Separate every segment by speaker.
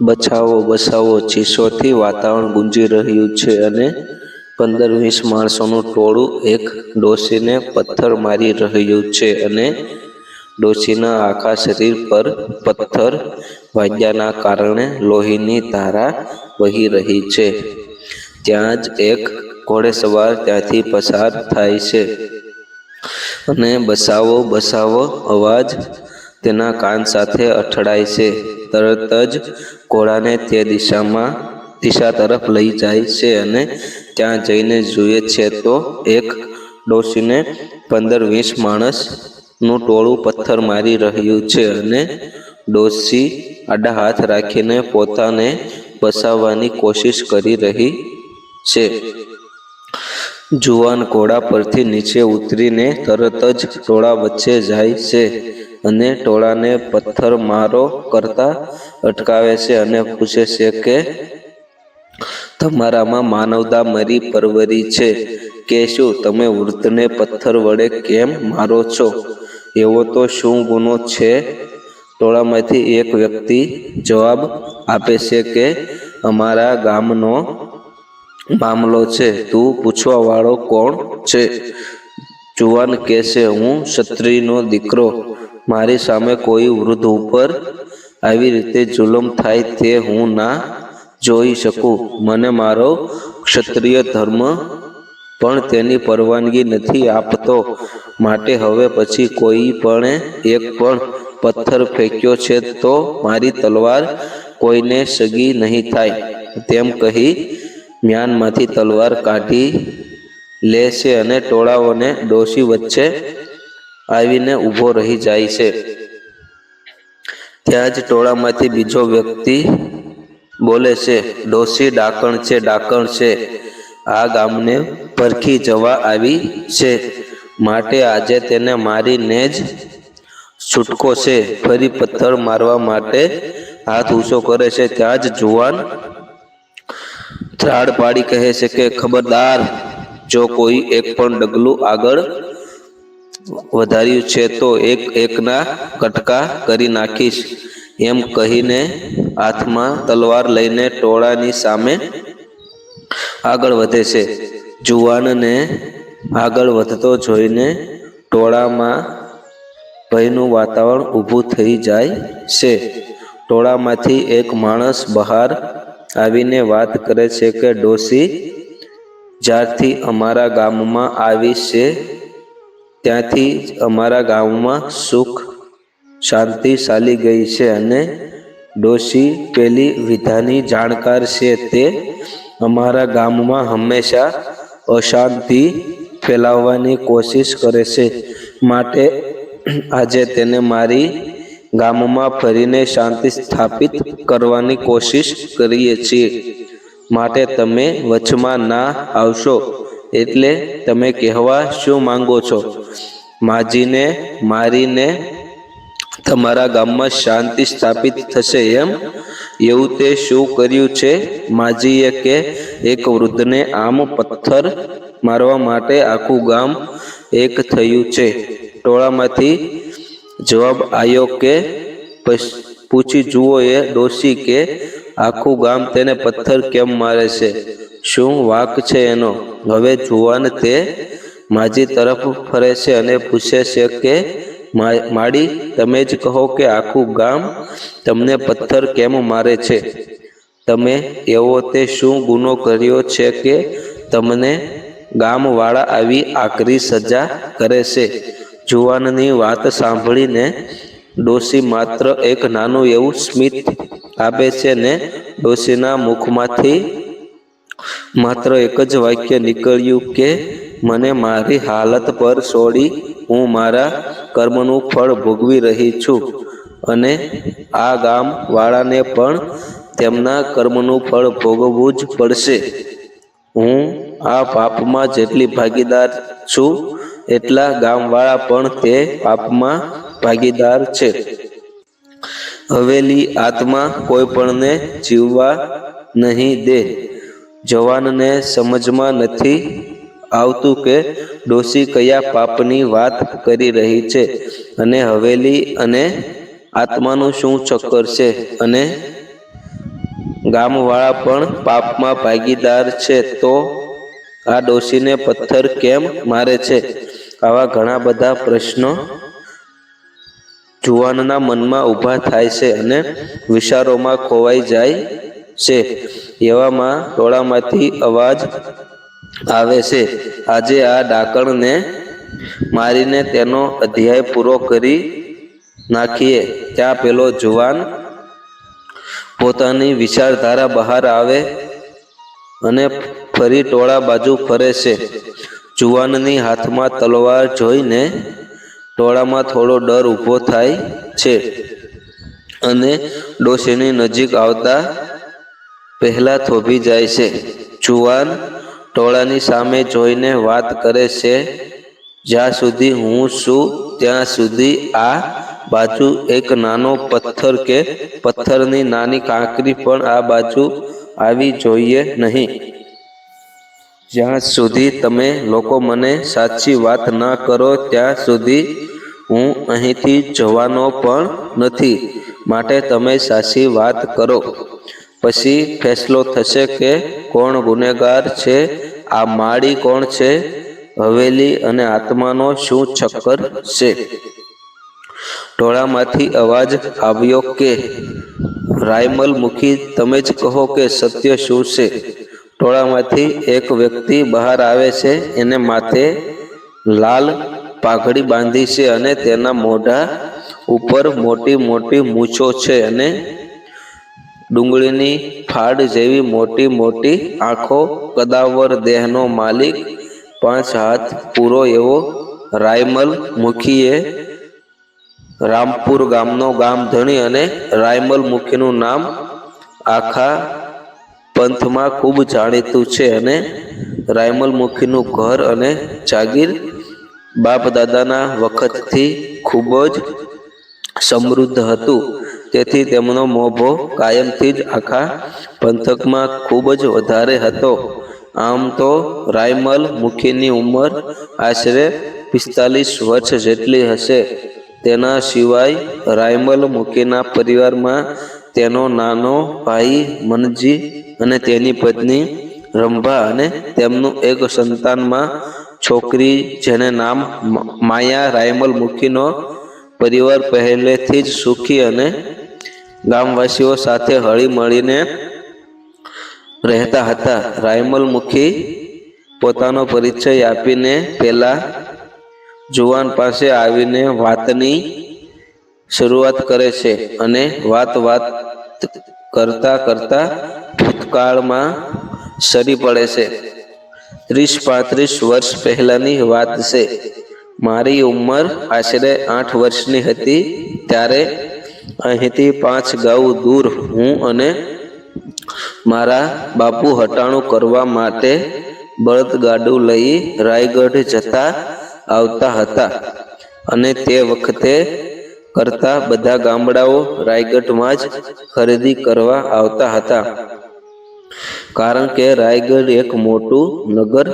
Speaker 1: બચાવો બચાવો ચીસોથી વાતાવરણ ગુંજી રહ્યું છે અને પંદર વીસ માણસોનું ટોળું એક ડોશીને પથ્થર મારી રહ્યું છે અને ડોશીના આખા શરીર પર પથ્થર વાગ્યાના કારણે લોહીની ધારા વહી રહી છે. ત્યાં જ એક ઘોડેસવાર ત્યાંથી પસાર થાય છે. અને બસાવો બસાવો અવાજ તેના કાન સાથે અથડાય છે. તરત જ ઘોડાને તે દિશામાં, દિશા તરફ લઈ જાય છે અને ત્યાં જઈને જુએ છે તો એક ડોશીને પંદર વીસ માણસનું ટોળું પથ્થર મારી રહ્યું છે અને ડોશી આડા હાથ રાખીને પોતાને બસાવવાની કોશિશ કરી રહી છે. જુવાન ઘોડા પરથી નીચે ઉતરીને તરત જ ટોળા વચ્ચે જાય છે. અને ટોળાને પથ્થર મારો કરતા અટકાવે છે અને પૂછે છે કે, તમારામાં માનવતા મરી પરવરી છે. કે શું તમે વૃદ્ધને પથ્થર વડે કેમ મારો છો? એવો તો શું ગુનો છે? ટોળામાંથી એક વ્યક્તિ જવાબ આપે છે કે, અમારા ગામનો મામલો છે. તું પૂછવા વાળો કોણ છે? જુવાન કહેશે હું ક્ષત્રિયનો દીકરો. મારી સામે કોઈ વૃદ્ધ ઉપર આવી રીતે જુલમ થાય તે હું ના જોઈ શકું. મને મારો ક્ષત્રિય ધર્મ પણ તેની પરવાનગી નથી આપતો. માટે હવે પછી કોઈ પણ એક પણ પથ્થર ફેંક્યો છે તો મારી તલવાર કોઈને સગી નહીં થાય. તેમ કહી મ્યાનમાંથી તલવાર કાઢી લે છે અને ટોળાઓને ડોશી વચ્ચે આવીને ઊભો રહી જાય છે. ત્યાં જ ટોળામાંથી બીજો વ્યક્તિ બોલે છે ડોસી ડાકણ છે ડાકણ છે. આ ગામને પરખી જવા આવી છે. માટે આજે તેને મારીને જ છૂટકો છે. ફરી પથ્થર મારવા માટે હાથ ઊંચો કરે છે. ત્યાં જ જુવાન ત્રાડ પાડી કહે છે કે, ખબરદાર, જો કોઈ એક પણ ડગલું આગળ વધાર્યું છે તો એક એકના કટકા કરી નાખીશ. એમ કહીને હાથમાં તલવાર લઈને ટોળાની સામે આગળ વધે છે. જુવાનને આગળ વધતો જોઈને ટોળામાં ભયનું વાતાવરણ ઊભું થઈ જાય છે. ટોળામાંથી એક માણસ બહાર આવીને વાત કરે છે કે ડોસી જ્યારથી અમારા ગામમાં આવી છે ત્યાંથી અમારા ગામમાં સુખ, શાંતિ ચાલી ગઈ છે અને ડોશી પેલી વિધાની જાણકાર છે તે અમારા ગામમાં હંમેશા અશાંતિ ફેલાવવાની કોશિશ કરે છે. માટે આજે તેને મારી ગામમાં ફરીને શાંતિ સ્થાપિત કરવાની કોશિશ કરીએ છીએ. માટે તમે વચમાં ના આવશો. એટલે તમે કહેવા શું માંગો છો? માજીને, મારીને તમારા ગામમાં શાંતિ સ્થાપિત થશે એમ? એવું તે શું કર્યું છે? માજીએ કે એક વૃદ્ધને આમ પથ્થર મારવા માટે આખું ગામ એક થયું છે? ટોળામાંથી જવાબ આવ્યો કે પૂછી જુઓ એ ડોશી કે આખું ગામ તેને પથ્થર કેમ મારે છે? શું વાક છે એનો? હવે જુવાન તે માજી તરફ ફરે છે અને પૂછે છે કે માડી, તમે જ કહો કે આખું ગામ તમને પથ્થર કેમ મારે છે? તમે એવો તે શું ગુનો કર્યો છે કે તમને ગામવાળા આવી આકરી સજા કરે છે? જુવાનની વાત સાંભળીને ડોશી માત્ર એક નાનું એવું સ્મિત આપે છે ને ડોશીના મુખમાંથી માત્ર એક જ વાક્ય નીકળ્યું કે, મને મારી હાલત પર છોડી હું મારા કર્મનું ફળ ભોગવી રહી છું. અને આ ગામ વાળાને પણ તેમના કર્મનું ફળ ભોગવવું જ પડશે. હું આ પાપમાં જેટલી ભાગીદાર છું, એટલા ગામવાળા પણ તે પાપમાં ભાગીદાર છે. હવેલી આત્મા કોઈ પણને જીવવા નહીં દે. જવાનને સમજમાં નથી આવતું કે ડોશી કયા પાપની વાત કરી રહી છે અને હવેલી અને આત્માનું શું ચક્કર છે અને ગામવાળા પણ પાપમાં ભાગીદાર છે તો આ ડોશીને પથ્થર કેમ મારે છે? આવા ઘણા બધા પ્રશ્નો જુવાનના મનમાં ઊભા થાય છે અને વિચારોમાં ખોવાઈ જાય છે. એવામાં ટોળામાંથી અવાજ આવે છે. આજે આ ડાકણને મારીને તેનો અધ્યાય પૂરો કરી નાખીએ. ત્યાં પેલો જુવાન પોતાની વિચારધારા બહાર આવે અને ફરી ટોળા બાજુ ફરે છે. જુવાનની હાથમાં તલવાર જોઈને ટોળામાં થોડો ડર ઊભો થાય છે અને ડોશીની નજીક આવતા પહેલા થોભી જાય છે. જુવાન ટોળાની સામે જોઈને વાત કરે છે, જ્યાં સુધી હું છું, ત્યાં સુધી આ બાજુ એક નાનો પથ્થર કે પથ્થરની નાની કાંકરી પણ આ બાજુ આવી જોઈએ નહીં. જ્યાં સુધી તમે લોકો મને સાચી વાત ના કરો, ત્યાં સુધી હું અહીંથી જવાનો પણ નથી. માટે તમે સાચી વાત કરો. પછી ફેસલો થશે કે કોણ ગુનેગાર છે, આ માળી કોણ છે, હવેલી અને આત્માનો શું ચક્કર છે? ટોળામાંથી અવાજ આવ્યો કે, રાયમલ મુખી, તમે જ કહો કે સત્ય શું છે? ટોળામાંથી એક વ્યક્તિ બહાર આવે છે, એને માથે લાલ પાઘડી બાંધી છે અને તેના મોઢા ઉપર મોટી મોટી મૂછો છે અને ડુંગળીની ફાડ જેવી મોટી મોટી આંખો, કદાવર દેહનો માલિક, પાંચ હાથ પૂરો એવો રાયમલ મુખીએ રામપુર ગામનો ગામ ધણી અને રાયમલ મુખીનું નામ આખા પંથમાં ખૂબ જાણીતું છે અને રાયમલ મુખીનું ઘર અને જાગીર બાપ દાદાના વખતથી ખૂબ જ સમૃદ્ધ હતું. તેથી તેમનો મોભો કાયમથી જ આખા પંથકમાં ખૂબ જ વધારે હતો. આમ તો રાયમલ મુખીની ઉંમર આશરે પિસ્તાલીસ વર્ષ જેટલી હશે. તેના સિવાય રાયમલ મુખીના પરિવારમાં તેનો નાનો ભાઈ મનજી અને તેની પત્ની રંભા અને તેમનું એક સંતાનમાં છોકરી જેને નામ માયા રાયમલ મુખીનો પરિવાર પહેલેથી જ સુખી અને ગામવાસીઓ સાથે હળી મળીને રહેતા હતા. રાયમલ મુખી પોતાનો પરિચય આપીને પેલા જુવાન પાસે આવીને વાતની શરૂઆત કરે છે અને વાત વાત કરતા કરતા ભૂતકાળમાં સરી પડે છે. ત્રીસ પાંત્રીસ વર્ષ પહેલાની વાત છે. મારી ઉંમર આશરે આઠ વર્ષની હતી ત્યારે અહીંથી પાંચ ગાઉ દૂર હું અને મારા બાપુ હટાણું કરવા માટે બળદગાડું લઈ રાયગઢ જતા આવતા હતા. અને તે વખતે કરતા બધા ગામડાઓ રાયગઢમાં જ ખરીદી કરવા આવતા હતા. કારણ કે રાયગઢ એક મોટું નગર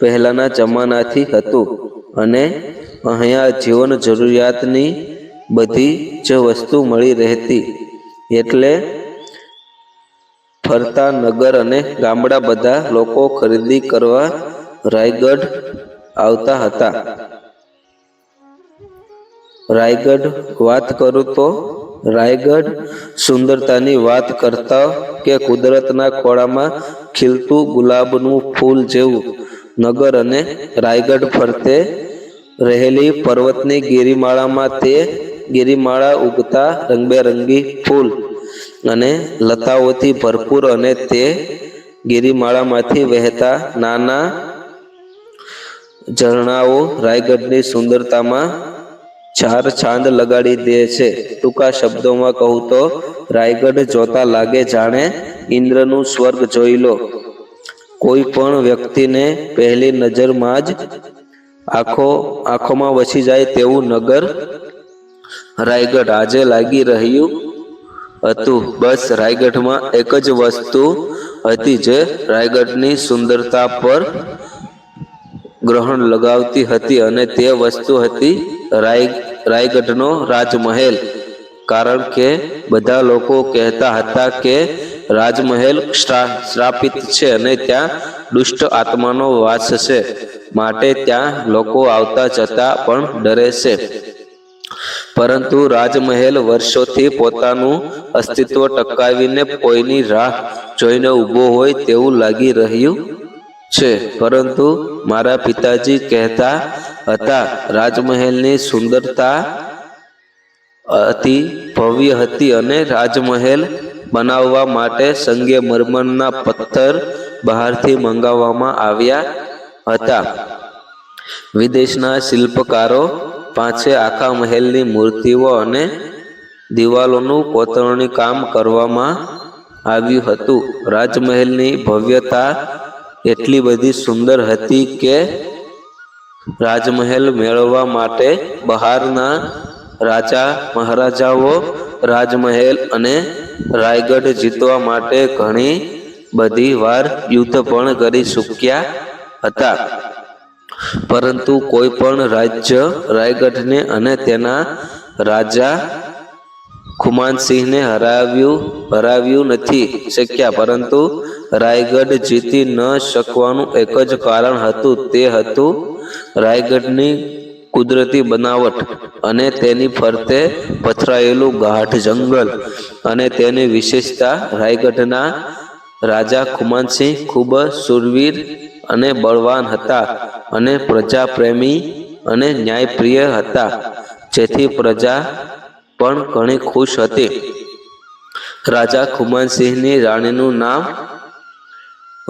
Speaker 1: પહેલાના જમાનાથી હતું. અને અહીંયા જીવન જરૂરિયાતની બધી જ વસ્તુ મળી રહેતી. એટલે ફરતા નગર અને ગામડા બધા લોકો ખરીદી કરવા રાયગઢ આવતા હતા. રાયગઢ વાત કરું તો રાયગઢ સુંદરતાની વાત કરતા કે કુદરતના ખોળામાં ખીલતું ગુલાબનું ફૂલ જેવું નગર અને રાયગઢ ફરતે રહેલી પર્વતની ગિરિમાળામાં તે ગિરિમાળા ઉગતા રંગબેરંગી ફૂલ અને લતાઓથી ભરપૂર અને તે ગિરિમાળામાંથી વહેતા નાના ઝરણાઓ રાયગઢની સુંદરતામાં ચાર ચાંદ લગાડી દે છે. ટૂંકા શબ્દોમાં કહું તો, રાયગઢ જોતા લાગે જાણે ઇન્દ્રનું સ્વર્ગ જોઈ લો. કોઈ પણ વ્યક્તિને પહેલી નજરમાં જ આંખો, આંખોમાં વસી જાય તેવું નગર રાયગઢ આજે લાગી રહ્યું હતું. બસ રાયગઢમાં એક જ વસ્તુ હતી જે રાયગઢની સુંદરતા પર ગ્રહણ લગાવતી હતી અને તે વસ્તુ હતી રાય, રાયગઢનો રાજમહેલ. કારણ કે બધા લોકો કહેતા હતા કે રાજમહેલ શ્રા- શ્રાપિત છે અને ત્યાં દુષ્ટ આત્માનો વાસ છે. માટે ત્યાં લોકો આવતા જતા પણ ડરે છે. પરંતુ રાજમહેલ વર્ષોથી પોતાનું અસ્તિત્વ ટકાવીને કોઈની રાહ જોઈને ઊભો હોય તેવું લાગી રહ્યું છે. પરંતુ મારા પિતાજી કહેતા હતા, રાજમહેલની સુંદરતા અતિ ભવ્ય હતી અને રાજમહેલ બનાવવા માટે સંગે મરમરના પથ્થર બહારથી મંગાવવામાં આવ્યા હતા. વિદેશના શિલ્પકારો પાસે આખા મહેલની મૂર્તિઓ અને દિવાલોનું કોતરણી કામ કરવામાં આવ્યું હતું. રાજમહેલની ભવ્યતા એટલી બધી સુંદર હતી કે રાજમહેલ મેળવવા માટે બહારના રાજા મહારાજાઓ, રાજમહેલ અને રાયગઢ જીતવા માટે ઘણી બધી વાર યુદ્ધ પણ કરી ચૂક્યા હતા. પરંતુ કોઈ પણ રાજ્ય રાયગઢને અને તેના રાજા ખુમાનસિંહને હરાવ્યું હરાવ્યું નથી શક્યા. પરંતુ રાયગઢ જીતી ન શકવાનું એક જ કારણ હતું. તે હતું રાયગઢની કુદરતી બનાવટ અને તેની ફરતે પથરાયેલું ગાઢ જંગલ અને તેની વિશેષતા રાયગઢના રાજા ખુમાનસિંહ ખૂબ સુરવીર અને બળવાન હતા અને પ્રજાપ્રેમી અને ન્યાયપ્રિય હતા, જેથી પ્રજા પણ ઘણી ખુશ હતી. રાજા ખુમાનસિંહની રાણીનું નામ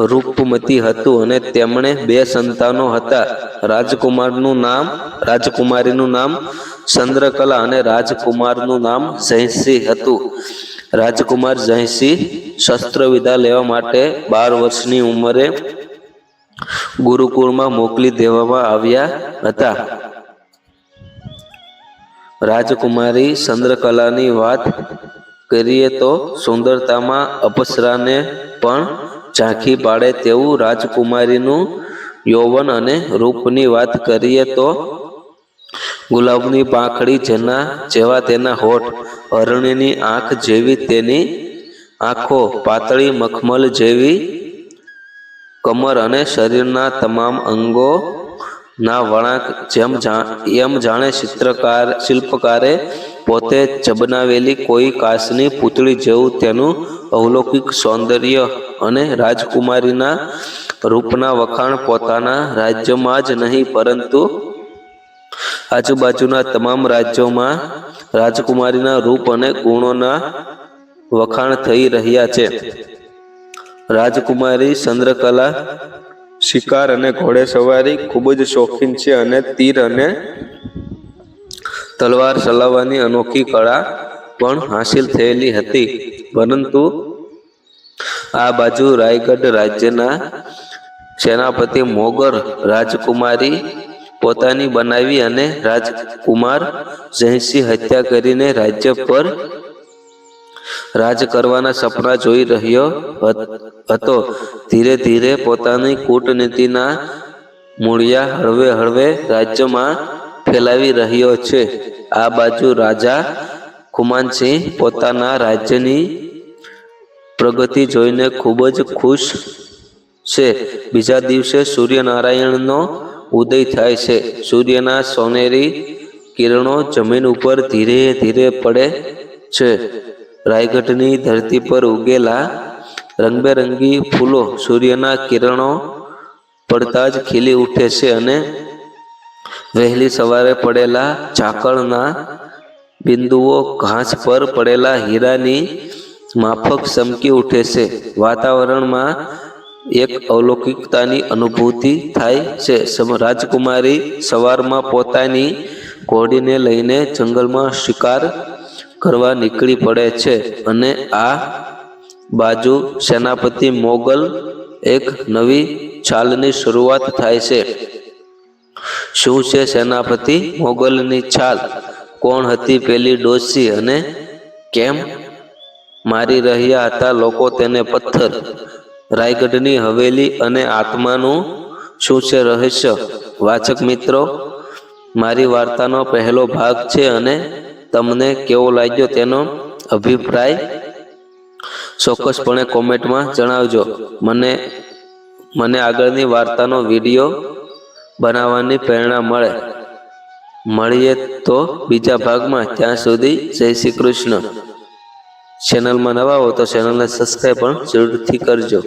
Speaker 1: રૂપમતી હતું અને તેમણે બે સંતાનો હતા. રાજકુમારનું નામ, રાજકુમારીનું નામ ચંદ્રકલા અને રાજકુમારનું નામ જયસિંહ હતું. રાજકુમાર જયસિંહ શસ્ત્ર વિદ્યા લેવા માટે બાર વર્ષની ઉંમરે ગુરુકુળમાં મોકલી દેવામાં આવ્યા હતા. રાજકુમારી ચંદ્રકલાની વાત કરીએ તો સુંદરતામાં અપસરાને પણ ઝાંખી પાડે તેવું રાજકુમારીનું યૌવન અને રૂપની વાત કરીએ તો ગુલાબની પાંખડી જેના જેવા તેના હોઠ હરણીની આંખ જેવી તેની આંખો, પાતળી મખમલ જેવી કમર અને શરીરના તમામ અંગો ના વળાંક જેમ એમ જાણે ચિત્રકાર, શિલ્પકારે પોતે ચબનાવેલી કોઈ કાચની પૂતળી જેવું તેનું અવલૌકિક સૌંદર્ય અને રાજકુમારીના રૂપના વખાણ પોતાના રાજ્યમાં જ નહીં, પરંતુ આજુબાજુના તમામ રાજ્યોમાં રાજકુમારીના રૂપ અને ગુણોના વખાણ થઈ રહ્યા છે. રાજકુમારી ચંદ્રકલા, શિકાર અને ઘોડેસવારી ખૂબ જ શોખીન છે અને તીર અને તલવાર ચલાવવાની અનોખી કળા પણ હાંસિલ થયેલી હતી. પરંતુ આ બાજુ રાયગઢ રાજ્યના સેનાપતિ મોગર રાજકુમારી પોતાની બનાવી અને રાજકુમાર જયસિંહ હત્યા કરીને રાજ્ય પર રાજ કરવાના સપના જોઈ રહ્યો હતો. ધીરે ધીરે પોતાની કૂટનીતિના મૂળિયા હળવે હળવે રાજ્યમાં ફેલાવી રહ્યો છે. આ બાજુ રાજા ખુમાનસિંહ પોતાના રાજ્યની પ્રગતિ જોઈને ખૂબ જ ખુશ છે. બીજા દિવસે સૂર્યનારાયણનો ઉદય થાય છે. સૂર્યના સોનેરી કિરણો જમીન ઉપર ધીરે ધીરે પડે છે. રાયગઢની ધરતી પર ઉગેલા રંગબેરંગી ફૂલો સૂર્યના કિરણો પડતા જ ખીલી ઉઠે છે અને વહેલી સવારે પડેલા ઝાકળના બિંદુઓ ઘાસ પર પડેલા હીરાની માફક ચમકી ઉઠે છે. વાતાવરણમાં એક અવલૌકિકતાની અનુભૂતિ થાય છે. રાજકુમારી સવારમાં પોતાની ઘોડીને લઈને જંગલમાં શિકાર કરવા નીકળી પડે છે અને આ બાજુ સેનાપતિ મોગલ એક નવી છાલની શરૂઆત થાય છે. શું છે સેનાપતિ મોગલની ચાલ કોણ હતી પેલી ડોસી અને કેમ? મારી રહ્યા હતા લોકો તેને પથ્થર. રાયગઢની હવેલી અને આત્માનું શું છે રહસ્ય? વાચક મિત્રો, મારી વાર્તાનો પહેલો ભાગ છે અને તમને કેવો લાગ્યો તેનો અભિપ્રાય ચોક્કસપણે કોમેન્ટમાં જણાવજો. મને મને આગળની વાર્તાનો વીડિયો બનાવવાની પ્રેરણા મળે. મળીએ તો બીજા ભાગમાં ત્યાં સુધી જય શ્રી કૃષ્ણ. ચેનલમાં નવા હો તો ચેનલને સબસ્ક્રાઈબ પણ જરૂરથી કરજો.